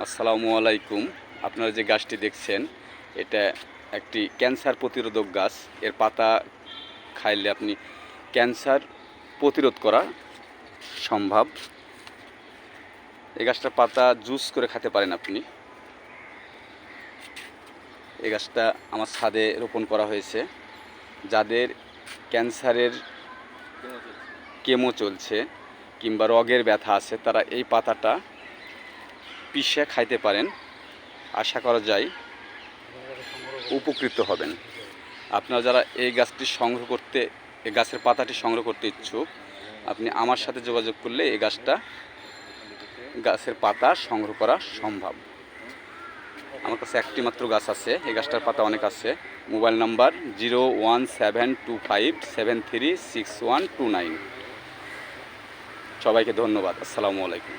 আসসালামু আলাইকুম। আপনারা যে গাছটি দেখছেন, এটা একটি ক্যান্সার প্রতিরোধক গাছ। এর পাতা খাইলে আপনি ক্যান্সার প্রতিরোধ করা সম্ভব। এই গাছটার পাতা জুস করে খেতে পারেন আপনি। এই গাছটা আমার ছাদে রোপণ করা হয়েছে। যাদের ক্যান্সারের কেমো চলছে, কিংবা রগের ব্যথা আছে, তারা এই পাতাটা পিষে খাইতে পারেন, আশা করা যায় উপকৃত হবেন। আপনারা যারা এই গাছটি সংগ্রহ করতে, এই গাছের পাতাটি সংগ্রহ করতে ইচ্ছুক, আপনি আমার সাথে যোগাযোগ করলে এই গাছটা গাছের পাতা সংগ্রহ করা সম্ভব। আমার কাছে একটি মাত্র গাছ আছে, এই গাছটার পাতা অনেক আছে। Mobile number zero one seven two five seven three six one two nine. সবাইকে ধন্যবাদ, আসসালামু আলাইকুম।